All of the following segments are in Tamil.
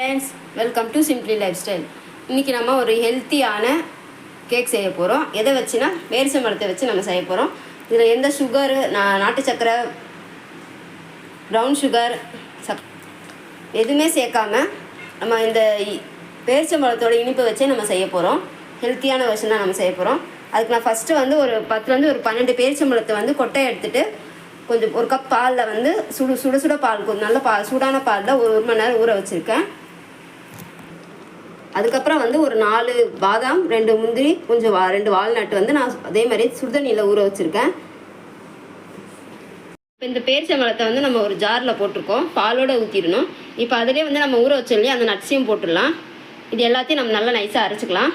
Friends welcome to simply lifestyle இன்றைக்கி நம்ம ஒரு ஹெல்த்தியான கேக் செய்ய போகிறோம் எதை வச்சுனா வேரிசம்பழத்தை வச்சு நம்ம செய்ய போகிறோம் இதில் எந்த சுகரு நான் நாட்டு சக்கரை ப்ரௌன் சுகர் சக் எதுவுமே சேர்க்காம நம்ம இந்த இ- பேரிச்சம்பழத்தோட இனிப்பை வச்சே நம்ம செய்ய போகிறோம் ஹெல்த்தியான வருஷம் தான் நம்ம செய்ய போகிறோம் அதுக்கு நான் ஃபஸ்ட்டு வந்து ஒரு பத்துலேருந்து ஒரு பன்னெண்டு பேரிச்சம்பழத்தை வந்து கொட்டையை எடுத்துகிட்டு கொஞ்சம் ஒரு கப் பாலில் வந்து சுடு சுட சுட பால் கொஞ்சம் நல்ல பால் சூடான பாலில் ஒரு ஒரு மணி நேரம் ஊற வச்சுருக்கேன். அதுக்கப்புறம் வந்து ஒரு நாலு பாதாம் ரெண்டு முந்திரி கொஞ்சம் வா ரெண்டு வால்நட் வந்து நான் அதே மாதிரி சுடுதண்ணியில் ஊற வச்சுருக்கேன். இப்போ இந்த பேரிச்சம்பழத்தை வந்து நம்ம ஒரு ஜாரில் போட்டிருக்கோம். பாலோடு ஊற்றிடணும் இப்போ அதிலே வந்து நம்ம ஊற வச்சோம் இல்லையா அந்த நட்ஸையும் போட்டுடலாம். இது எல்லாத்தையும் நம்ம நல்லா நைஸாக அரைச்சிக்கலாம்.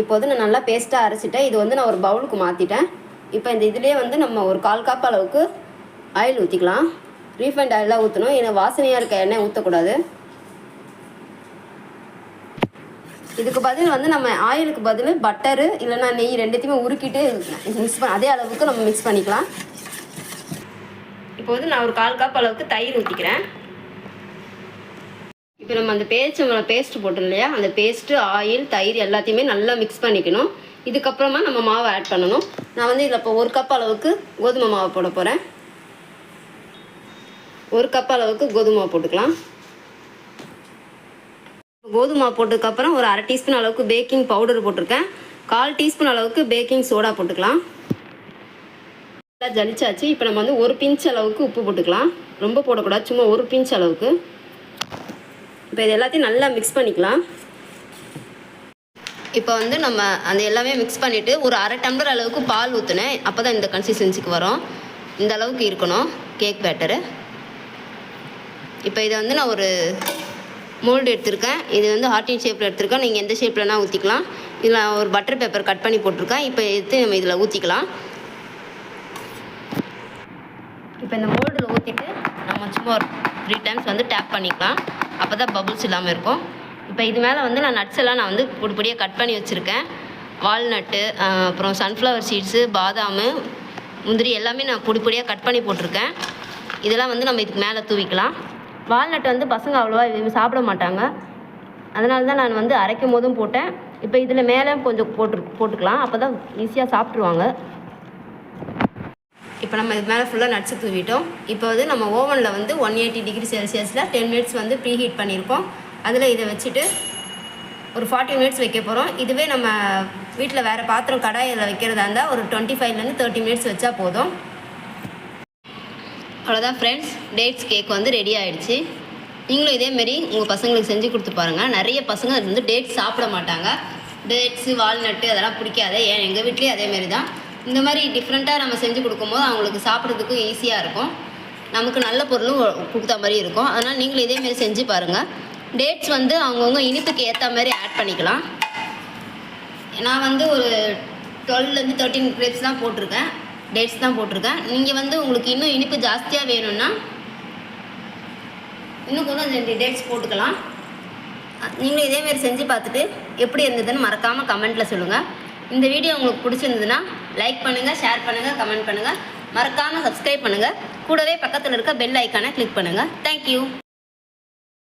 இப்போ வந்து நான் நல்லா பேஸ்ட்டாக அரைச்சிட்டேன். இது வந்து நான் ஒரு பவுலுக்கு மாற்றிட்டேன் இப்போ இந்த இதுலேயே வந்து நம்ம ஒரு கால் கப் அளவுக்கு ஆயில் ஊற்றிக்கலாம் ரீஃபைண்ட் ஆயிலாக ஊற்றணும் ஏன்னா வாசனையாக இருக்க எண்ணெய் ஊற்றக்கூடாது இதுக்கு பதில் வந்து நம்ம ஆயிலுக்கு பதில் பட்டரு இல்லைன்னா நெய் ரெண்டுத்தையுமே உருக்கிட்டு மிக்ஸ் பண்ண அதே அளவுக்கு நம்ம மிக்ஸ் பண்ணிக்கலாம். இப்போ வந்து நான் ஒரு கால் கப் அளவுக்கு தயிர் ஊற்றிக்கிறேன் இப்போ நம்ம அந்த பேரிச்சம்பழம் பேஸ்ட் போட்டோம் இல்லையா? அந்த பேஸ்ட்டு ஆயில் தயிர் எல்லாத்தையுமே நல்லா மிக்ஸ் பண்ணிக்கணும். இதுக்கப்புறமா நம்ம மாவை ஆட் பண்ணணும். நான் வந்து இதில் இப்போ ஒரு கப் அளவுக்கு கோதுமை மாவு போட போகிறேன் ஒரு கப் அளவுக்கு கோதுமை போட்டுக்கலாம். கோதுமை போட்டதுக்கப்புறம் ஒரு அரை டீஸ்பூன் அளவுக்கு பேக்கிங் பவுடர் போட்டிருக்கேன். கால் டீஸ்பூன் அளவுக்கு பேக்கிங் சோடா போட்டுக்கலாம். நல்லா ஜலிச்சாச்சு. இப்போ நம்ம வந்து ஒரு பிஞ்ச் அளவுக்கு உப்பு போட்டுக்கலாம். ரொம்ப போடக்கூடாது. சும்மா ஒரு பிஞ்ச் அளவுக்கு. இப்போ இது எல்லாத்தையும் நல்லா மிக்ஸ் பண்ணிக்கலாம். இப்போ வந்து நம்ம அந்த எல்லாமே மிக்ஸ் பண்ணிவிட்டு ஒரு அரை டம்ளர் அளவுக்கு பால் ஊற்றினேன் அப்போ தான் இந்த கன்சிஸ்டன்சிக்கு வரும். இந்த அளவுக்கு இருக்கணும். கேக் பேட்டரு இப்போ இதை வந்து நான் ஒரு மோல்டு எடுத்திருக்கேன். இது வந்து ஹார்டின் ஷேப்பில் எடுத்திருக்கேன். நீங்கள் எந்த ஷேப்லனா ஊற்றிக்கலாம் இதில் ஒரு பட்டர் பேப்பர் கட் பண்ணி போட்டிருக்கேன். இப்போ எடுத்து நம்ம இதில் ஊற்றிக்கலாம் இப்போ இந்த மோல்டில் ஊற்றிட்டு நம்ம சும்மா ஒரு த்ரீ டைம்ஸ் வந்து டேப் பண்ணிக்கலாம். அப்போ தான் பபுள்ஸ் இல்லாமல் இருக்கும். இப்போ இது மேலே வந்து நான் நட்ஸ் எல்லாம் நான் வந்து பொடிப்படியாக கட் பண்ணி வச்சுருக்கேன். வால்நட்டு அப்புறம் சன்ஃப்ளவர் சீட்ஸு பாதாம் முந்திரி எல்லாமே நான் பொடிப்படியாக கட் பண்ணி போட்டிருக்கேன். இதெல்லாம் வந்து நம்ம இதுக்கு மேலே தூவிக்கலாம். வால்நட் வந்து பசங்க அவ்வளோவா சாப்பிட மாட்டாங்க. அதனால தான் நான் வந்து அரைக்கும் போதும் போட்டேன். இப்போ இதில் மேலே கொஞ்சம் போட்டு போட்டுக்கலாம். அப்போ தான் ஈஸியாக சாப்பிட்ருவாங்க இப்போ நம்ம இது மேலே ஃபுல்லாக நட்ஸு தூவிட்டோம். இப்போ வந்து நம்ம ஓவனில் வந்து ஒன் எயிட்டி டிகிரி செல்சியஸில் டென் மினிட்ஸ் வந்து ப்ரீ ஹீட் பண்ணியிருக்கோம் அதில் இதை வச்சுட்டு ஒரு ஃபார்ட்டி மினிட்ஸ் வைக்க போகிறோம் இதுவே நம்ம வீட்டில் வேறு பாத்திரம் கடாயில் வைக்கிறதா இருந்தால் ஒரு டுவெண்ட்டி ஃபைவ்லேருந்து தேர்ட்டி மினிட்ஸ் வச்சா போதும். அவ்வளோதான் ஃப்ரெண்ட்ஸ் டேட்ஸ் கேக் வந்து ரெடி ஆகிடுச்சு நீங்களும் இதேமாரி உங்கள் பசங்களுக்கு செஞ்சு கொடுத்து பாருங்கள் நிறைய பசங்க அது வந்து டேட்ஸ் சாப்பிட மாட்டாங்க. டேட்ஸு வால்நட்டு அதெல்லாம் பிடிக்காது. ஏன்? எங்கள் வீட்லேயும் அதேமாரி தான். இந்த மாதிரி டிஃப்ரெண்ட்டாக நம்ம செஞ்சு கொடுக்கும்போது அவங்களுக்கு சாப்பிட்றதுக்கும் ஈஸியாக இருக்கும். நமக்கு நல்ல பொருளும் கொடுத்த மாதிரி இருக்கும். அதனால் நீங்களும் இதேமாரி செஞ்சு பாருங்கள் டேட்ஸ் வந்து அவங்கவுங்க இனிப்புக்கு ஏற்ற மாதிரி ஆட் பண்ணிக்கலாம். நான் வந்து ஒரு டுவெல்லேருந்து தேர்ட்டின் கிரேப்ஸ் தான் போட்டிருக்கேன். டேட்ஸ் தான் போட்டிருக்கேன். நீங்கள் வந்து உங்களுக்கு இன்னும் இனிப்பு ஜாஸ்தியாக வேணும்னா இன்னும் கொஞ்சம் ரெண்டு டேட்ஸ் போட்டுக்கலாம். நீங்களும் இதேமாரி செஞ்சு பார்த்துட்டு எப்படி இருந்ததுன்னு மறக்காமல் கமெண்ட்டில் சொல்லுங்கள் இந்த வீடியோ உங்களுக்கு பிடிச்சிருந்ததுன்னா லைக் பண்ணுங்கள் ஷேர் பண்ணுங்கள் கமெண்ட் பண்ணுங்கள் மறக்காமல் சப்ஸ்கிரைப் பண்ணுங்கள் கூடவே பக்கத்தில் இருக்க பெல் ஐக்கானை கிளிக் பண்ணுங்கள் தேங்க்யூ